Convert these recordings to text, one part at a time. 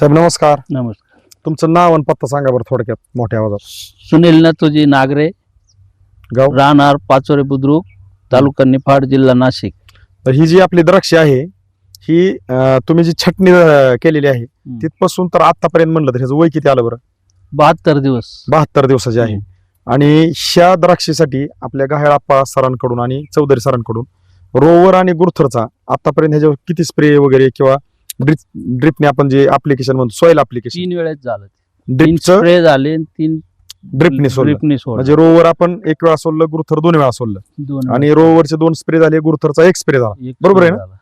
साहेब नमस्कार. नमस्कार. तुमचं नाव आणि पत्ता सांगा बरं थोडक्यात मोठ्या आवाजात. सुनील नथोजी नागरे. गाव? राहणार पाचोरे बुद्रुक तालुका निफाड जिल्हा नाशिक. तर ही जी आपली द्राक्षे आहे ही अं, तुम्ही जी छटणी अं, केलेली आहे तिथपासून तर आतापर्यंत म्हणलं तर ह्याचं वय किती आलं बरं? बहात्तर दिवस. बहात्तर दिवसाचे आहे. आणि ह्या द्राक्षीसाठी आपल्या गहाळाप्पा सरांकडून आणि चौधरी सरांकडून रोवर आणि गुरथरचा आतापर्यंत ह्याच्यावर किती स्प्रे वगैरे किंवा ड्रिप ड्रिपने आपण जे अप्लिकेशन म्हणतो सॉइल अप्लिकेशन तीन वेळेस झालं तीन ड्रिपचं स्प्रे झाले आणि तीन ड्रिपने सोडलं. ड्रिपने सोडलं. म्हणजे रोवर आपण एक वेळा सोडलं गुरुथर दोन वेळा सोडलं. दोन आणि रोवरचे दोन स्प्रे झाले गुरुथरचा एक स्प्रे झाला. एक बरोबर आहे ना? झाला.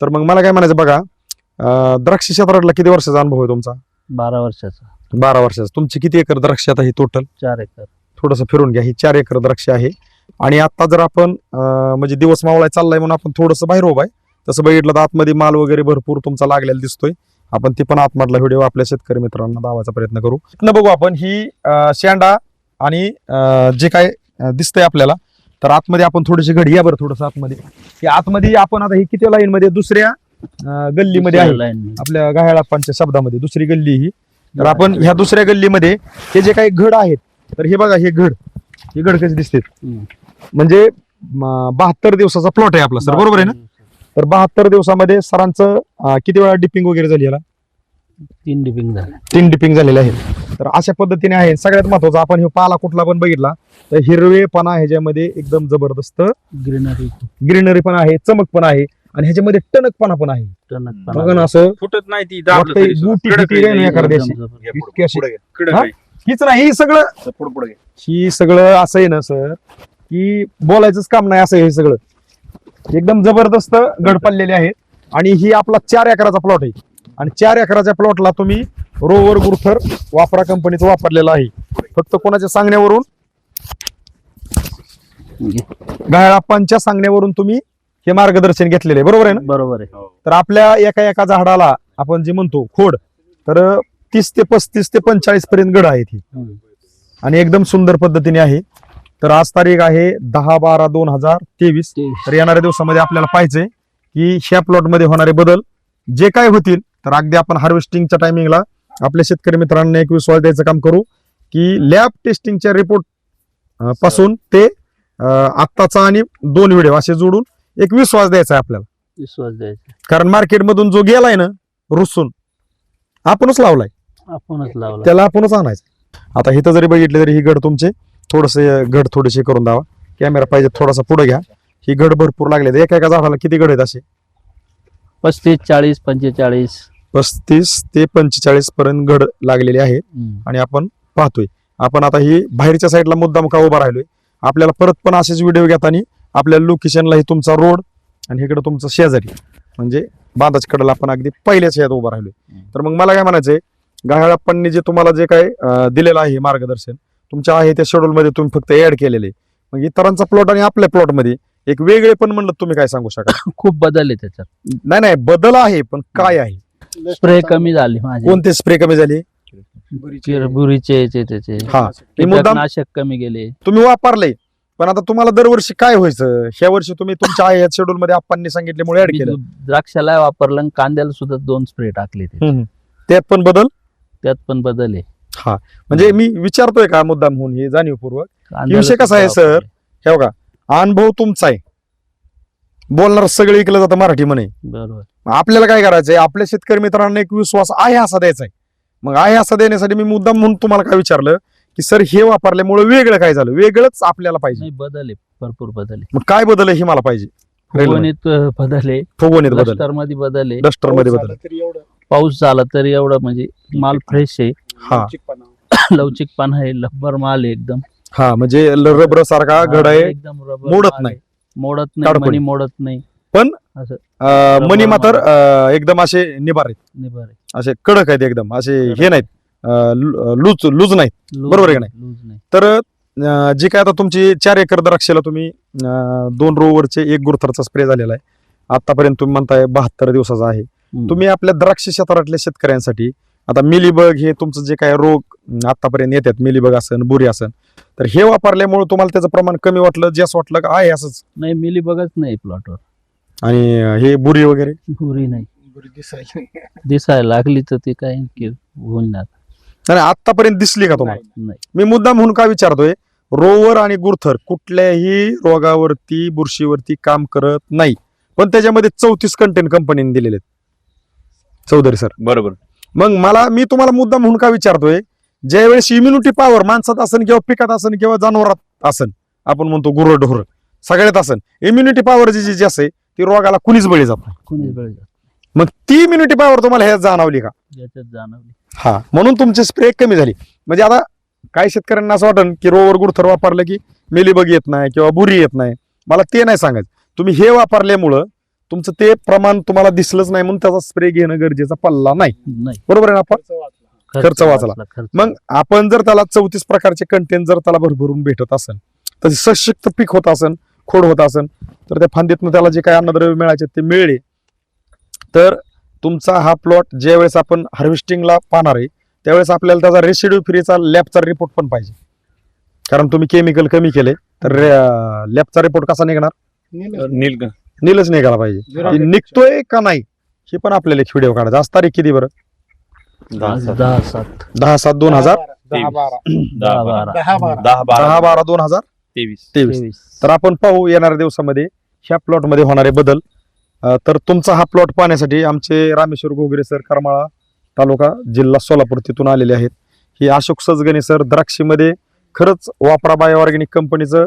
तर मग मला काय म्हणायचं बघा अं, द्राक्ष क्षेत्रातला किती वर्षाचा अनुभव आहे तुमचा? बारा वर्षाचा. बारा वर्षाचा. तुमची किती एकर द्राक्ष आता ही टोटल चार एकर. थोडंसं फिरून घ्या ही चार एकर द्राक्ष आहे. आणि आता जर आपण अं, म्हणजे दिवस मावळाय चाललाय म्हणून आपण थोडंसं बाहेर उभा आहे. तसं बघितलं तर आतमध्ये माल वगैरे भरपूर तुमचा लागलेला दिसतोय. आपण ती पण आतमधला व्हिडिओ आपल्या शेतकरी मित्रांना दावायचा प्रयत्न करू. इथनं बघू आपण ही शेंडा आणि जे काय दिसतंय आपल्याला तर आतमध्ये आपण थोडीशी घडी या बरं थोडंसं आतमध्ये. की आतमध्ये आपण आता ही किती लाईन मध्ये दुसऱ्या गल्लीमध्ये आहे. आपल्या गाह्याळाप्पांच्या शब्दामध्ये दुसरी गल्ली ही. तर आपण ह्या दुसऱ्या गल्लीमध्ये हे जे काही घड आहेत तर हे बघा हे घड. हे घड कसे दिसते. म्हणजे बहात्तर दिवसाचा प्लॉट आहे आपला सर. बरोबर आहे ना? तर बहात्तर दिवसामध्ये सरांचं अं, किती वेळा डिपिंग वगैरे झाली याला तीन डिपिंग झाले तीन डिपिंग झालेले आहे तर अशा पद्धतीने आहे सगळ्यात महत्वाचं आपण हे पाला कुठला पण बघितला तर हिरवेपणा ह्याच्यामध्ये एकदम जबरदस्त ग्रीनरी ग्रीनरी पण आहे चमक पण आहे आणि ह्याच्यामध्ये टणकपणा पण आहे बघा ना असं फुटत नाही ती दाबलं वाटतंय तरी सुद्धा. गुटी कडक फिटी आहे नाही ती. एखाद्या एकदम दिवशी. जबरदस्त. हे पुढं- इतकी अशी- पुढं घे. कडक हा? आहे. हीच नाही ही सगळं असं पुढं पुढं घे. ही सगळं असं आहे ना सर की बोलायचंच काम नाही असं हे सगळं एकदम जबरदस्त गड पडलेले आहेत. आणि ही आपला चार एकराचा प्लॉट आहे. आणि चार एकराच्या प्लॉटला तुम्ही रोवर गुरथर वापरा कंपनीचं वापरलेलं आहे. फक्त कोणाच्या सांगण्यावरून? गाळाप्पांच्या सांगण्यावरून तुम्ही हे मार्गदर्शन घेतलेलं आहे. बरोबर आहे ना? बरोबर आहे. तर आपल्या एका एका झाडाला आपण जे म्हणतो खोड तर तीस ते पस्तीस ते पंचेचाळीस पर्यंत गड आहेत ही. आणि एकदम सुंदर पद्धतीने आहे. तर आज तारीख आहे दहा बारा दोन हजार तेवीस. तर येणाऱ्या दिवसामध्ये आपल्याला पाहिजे की ह्या प्लॉटमध्ये होणारे बदल जे काय होतील तर अगदी आपण हार्वेस्टिंगच्या टायमिंगला आपल्या शेतकरी मित्रांना एक विश्वास द्यायचं काम करू की लॅब टेस्टिंगच्या रिपोर्टपासून ते आत्ताचा आणि दोन व्हिडिओ असे जोडून एक विश्वास द्यायचा आहे आपल्याला. विश्वास द्यायचा. कारण मार्केटमधून जो गेलाय ना रुसून आपणच लावलाय. आपणच लावला त्याला आपणच आणायचं आता इथं जरी बघितले तरी ही गड तुमचे थोडसे घड थोडेसे करून द्यावा कॅमेरा पाहिजे थोडासा पुढे घ्या. ही घड भरपूर लागले एका एका झाडाला किती घड आहेत असे? पस्तीस चाळीस पंचेचाळीस. पस्तीस ते पंचेचाळीस पर्यंत घड लागलेले आहेत. आणि आपण पाहतोय. आपण आता ही बाहेरच्या साईडला मुद्दाम का उभा राहिलोय? आपल्याला परत पण असेच व्हिडिओ घेताना आपल्या लोकेशनला ही तुमचा रोड आणि इकडे तुमचं शेजारी म्हणजे बांधाच्या कडेला आपण अगदी पहिल्याच यात उभा राहिलोय. तर मग मला काय म्हणायचंय गाहाळप्पांनी जे तुम्हाला जे काय दिलेलं आहे मार्गदर्शन तुमच्या आहे त्या शेड्यूल मध्ये तुम्ही फक्त ऍड केलेले. मग इतरांचा प्लॉट आणि आपल्या प्लॉटमध्ये एक वेगळे पण म्हणलं तुम्ही काय सांगू शकाल? खूप बदल आहे त्याच्यात. नाही नाही बदल आहे पण काय आहे? स्प्रे कमी झाली माझे. कोणते स्प्रे कमी झाले? बुरीचे. याचे त्याचे. हा हे मुद्दाम कीटकनाशक कमी गेले तुम्ही वापरले पण आता तुम्हाला दरवर्षी काय व्हायचं? ह्या वर्षी तुम्ही तुमच्या आहे शेड्यूल मध्ये आप्पांनी सांगितल्यामुळे ऍड मी केलं. द्राक्षाला वापरलं आणि कांद्याला सुद्धा दोन स्प्रे टाकले ते. हम्म. त्यात पण बदल? त्यात पण बदल आहे. म्हणजे मी विचारतोय का मुद्दाम होऊन हे जाणीवपूर्वक? विषय कसा आहे, सर? हे बघा अनुभव तुमचा आहे. बोलणार सगळे ऐकलं जातं मराठी म्हणे. बरोबर. आपल्याला काय करायचंय आपल्या शेतकरी मित्रांना एक विश्वास आहे असा द्यायचा आहे. मग आहे असा देण्यासाठी मी मुद्दाम म्हणून तुम्हाला काय विचारलं की सर हे वापरल्यामुळे वेगळं काय झालं? वेगळंच आपल्याला पाहिजे. बदल भरपूर बदल मग काय बदल हे मला पाहिजे? फुगवणीत बदल फुगवणीत बदल. मध्ये बदल डस्टरमध्ये बदल. पाऊस झाला तरी एवढं म्हणजे माल फ्रेश आहे. हा. लवचिकपणा. आहे लब्बर माल आहे एकदम. हा म्हणजे रबर सारखा घड आहे. एकदम rubber मोडत माल नाही. आहे. मोडत नाही मोडत नाही. अं, मनी मात्र अं, एकदम असे निबार आहेत. निभार आहे. असे कडक आहेत एकदम. असे हे नाहीत. लूज लूज नाहीत. लूज बरोबर आहे का नाही, लूज नाही. तर अं, जी काय आता तुमची चार एकर द्राक्षेला तुम्ही अं, दोन रोवरचे एक गुरथरचा स्प्रे झालेला आहे. आतापर्यंत तुम्ही म्हणताय बहात्तर दिवसाचा आहे. हम्म. तुम्ही आपल्या द्राक्ष क्षेत्रातल्या शेतकऱ्यांसाठी आता मिलीबग हे तुमचं जे काय रोग आतापर्यंत येतात मिलीबग असन बुरी असन तर हे वापरल्यामुळे तुम्हाला त्याचं प्रमाण कमी वाटलं जास्त वाटलं का आहे असंच? नाही मिली बघत नाही प्लॉटवर आणि हे बुरी वगैरे? भुरी नाही. बरी दिसायला दिसायला लागली तर ते काय की होणार नाही आतापर्यंत दिसली का तुम्हाला? नाही मी मुद्दा म्हणून काय विचारतोय रोवर आणि गुरथर कुठल्याही रोगावरती बुरशीवरती काम करत नाही. पण त्याच्यामध्ये चौतीस कंटेंट कंपनीने दिलेले आहेत. चौधरी सर. बरोबर. मग मला मी तुम्हाला मुद्दा म्हणून का विचारतोय? ज्यावेळेस इम्युनिटी पॉवर माणसात असन किंवा पिकात असन किंवा जनावरात असन आपण म्हणतो गुरं ढोर सगळ्यात असन इम्युनिटी पॉवर जी जी असते ती रोगाला कुणीच बळी जात कुणीच मग ती इम्युनिटी पॉवर तुम्हाला ह्यात जाणवली का? याच्यात जाणवली. हा म्हणून तुमची स्प्रे कमी झाली. म्हणजे आता काही शेतकऱ्यांना असं वाटन की रोवर गुरथर वापरलं की मेलीबग येत नाही किंवा बुरी येत नाही. मला ते नाही सांगायचं. तुम्ही हे वापरल्यामुळं तुमचं ते प्रमाण तुम्हाला दिसलंच नाही म्हणून त्याचा स्प्रे घेणं गरजेचा पडला नाही. नाही. बरोबर आहे ना आपण? खर्च वाचला. खर्च वाचला. खर्च मग आपण जर त्याला चौतीस प्रकारचे कंटेंट जर त्याला भरभरून भेटत असेल तर सशक्त पीक होत असेल खोड होत असेल तर त्या फांदीतनं त्याला जे काही अन्नद्रव्य मिळायचे ते मिळले. तर तुमचा हा प्लॉट ज्यावेळेस आपण हार्वेस्टिंगला पाहणार आहे त्यावेळेस आपल्याला त्याचा रेसिड्यू फ्रीचा लॅबचा रिपोर्ट पण पाहिजे. कारण तुम्ही केमिकल कमी केले तर लॅबचा रिपोर्ट कसा निघणार? नेलं. नील नीलच निघाला पाहिजे. ती. निघतोय का नाही हे पण आपल्याला एक व्हिडिओ काढायचा. आज तारीख किती बरं? दहा सात. दहा दोन हजार? दहा बारा. दहा बारा. दहा बारा. दोन हजार? तेवीस. तेवीस. तर आपण पाहू येणाऱ्या दिवसामध्ये ह्या प्लॉटमध्ये होणारे बदल. अं, तर तुमचा हा प्लॉट पाहण्यासाठी आमचे रामेश्वर घोगरे सर करमाळा तालुका जिल्हा सोलापूर तिथून आलेले आहेत. ही अशोक सजगणे सर द्राक्षीमध्ये खरंच वापरा बाय ऑर्गॅनिक कंपनीचं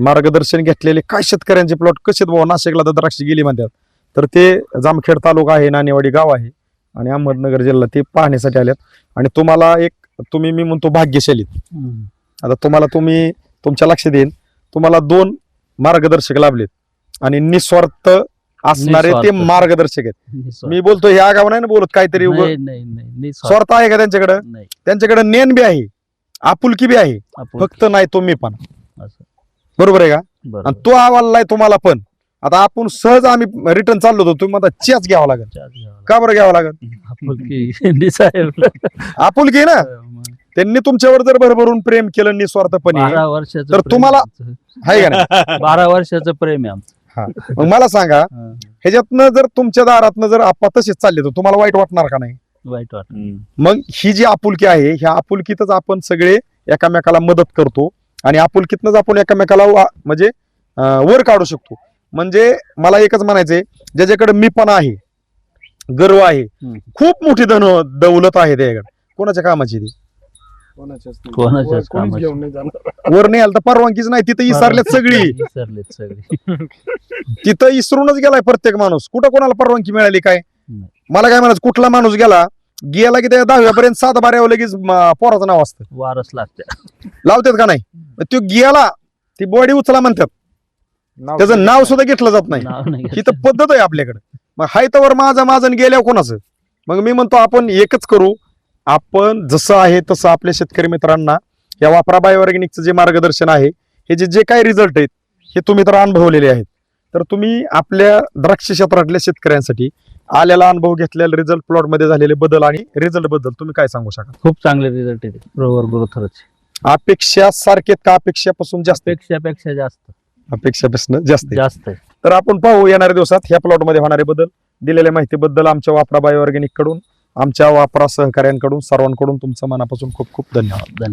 मार्गदर्शन घेतलेले काय शेतकऱ्यांचे प्लॉट कसे बुवा नाशिकला तर द्राक्षी गेली म्हणतात. तर ते जामखेड तालुका आहे नाणेवाडी गाव आहे आणि अहमदनगर जिल्हा ते पाहण्यासाठी आल्यात आणि तुम्हाला एक तुम्ही मी म्हणतो भाग्यशाली. हम्म. आता तुम्हाला तुम्ही तुमच्या लक्षात येईल. तुम्हाला दोन मार्गदर्शक लाभलेत. आणि निस्वार्थ असणारे ते. मार्गदर्शक आहेत. मी बोलतो ह्या गाव नाही ना बोलत काहीतरी. स्वार्थ आहे का त्यांच्याकडे? त्यांच्याकडे नेन बी आहे. आपुलकी बी आहे. फक्त नाही तो मी पण. असं. बरोबर आहे का आणि. तो आवालाय तुम्हाला पण आता आपण सहज आम्ही रिटर्न चाललो होतो तुम्ही म्हणता चेच घ्यावा लागेल का बरं घ्यावा लागेल. आपुलकी दिसायला. आपुलकी ना मग त्यांनी तुमच्यावर जर भरभरून प्रेम केलं निस्वार्थपणे बारा वर्षाचं तर प्रेम तुम्हाला- आहे आमचं. आहे का नाही बारा वर्षाचं प्रेम आहे आमचं मग मला सांगा हा. ह्याच्यातनं जर तुमच्या दारातनं जर आपा तसेच चालले तर तुम्हाला वाईट वाटणार का नाही वाईट वाटत हम्म. मग ही जी आपुलकी आहे ह्या आपुलकीतच आपण सगळे एकामेकाला मदत करतो आणि आपुलकीतनच आपण एकामेकाला वा- म्हणजे वर काढू शकतो. म्हणजे मला एकच म्हणायचंय ज्याच्याकडे मीपणा आहे गर्व आहे. खूप मोठी धन दौलत आहे त्याच्याकडे. कोणाच्या कामाची ती? कोणाच्याच वर कोणीच कामाची. घेऊन नाही जाणार. वर नाही आलं तर परवानगीच नाही तिथं इसरल्यात सगळी. विसरलेत सगळी. तिथं इसरूनच गेलाय प्रत्येक माणूस. कुठं कोणाला परवानगी मिळाली काय? नाही. मला काय म्हणायचं कुठला माणूस गेला गेला की त्या दहाव्यापर्यंत सात बाऱ्यावर लगेच म, पोराचं नाव असतं. वारस लागते लावतात का नाही? तो गेला ती बॉडी उचला म्हणतात. त्याचं नाव सुद्धा घेतलं जात नाही. ही तर पद्धत आहे आपल्याकडे. मग हाय तवर माझं माझं आणि गेल्यावर कोणाचं? मग मी म्हणतो आपण एकच करू. आपण जसं आहे तसं आपल्या शेतकरी मित्रांना या वापरा बाय ऑर्गॅनिकचं जे मार्गदर्शन आहे हे जे जे काही रिझल्ट आहेत हे तुम्ही तर अनुभवलेले आहेत. तर तुम्ही आपल्या द्राक्ष क्षेत्रातल्या शेतकऱ्यांसाठी आलेला अनुभव घेतलेला रिझल्ट प्लॉटमध्ये झालेले बदल आणि रिझल्टबद्दल तुम्ही काय सांगू शकाल? खूप चांगले रिझल्ट रोवर ग्रोथरच अपेक्षा सारखेत का अपेक्षापासून जास्त? पेक्षा पेक्षा जास्त. अपेक्षापासून जास्त. जास्त. आहे तर आपण पाहू येणाऱ्या दिवसात ह्या प्लॉटमध्ये होणारे बदल. दिलेल्या माहितीबद्दल आमच्या वापरा बाय ऑर्गॅनिककडून आमच्या वापरा सहकाऱ्यांकडून सर्वांकडून तुमचं मनापासून खूप खूप धन्यवाद. धन्यवाद.